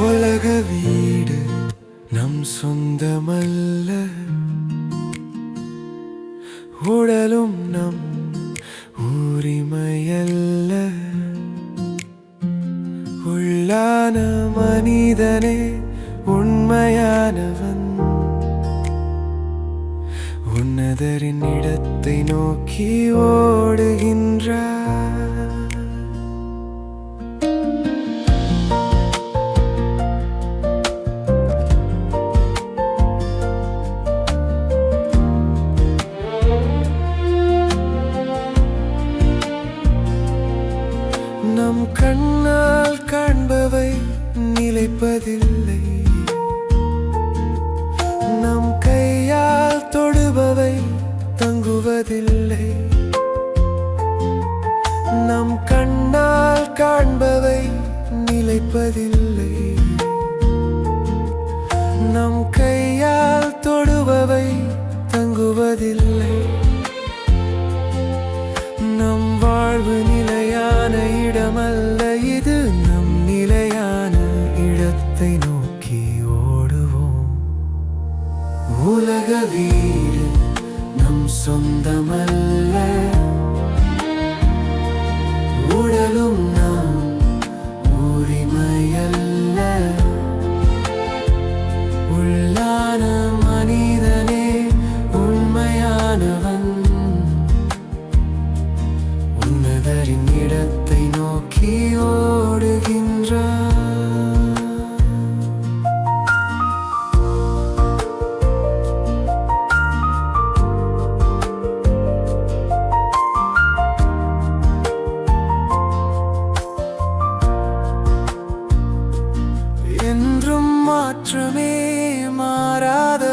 உலக வீடு நம் சொந்தமல்ல. உடலும் நம் உரிமையல்ல. உள்ளான மனிதனே உண்மையானவன். உன்னதரின் இடத்தை நோக்கி ஓடுகின்றார். நம் கண்ணால் காண்பவை நிலைப்பதில்லை. நம் கையால் தொடுபவை தங்குவதில்லை. நம் கண்ணால் காண்பவை நிலைப்பதில்லை. நம் கையால் தொடுபவை தங்குவதில்லை. நம் வாழ்வு இடமல்ல இது நம் நிலையான இடத்தை நோக்கி ஓடுவோம். உலக வீடு நம் சொந்தமல்ல. மாற்றமே மாறாத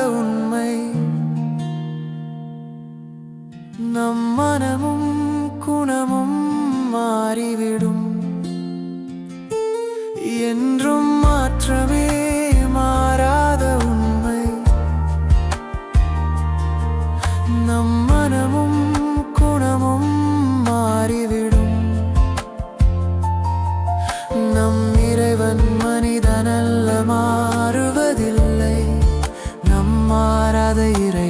மாறாத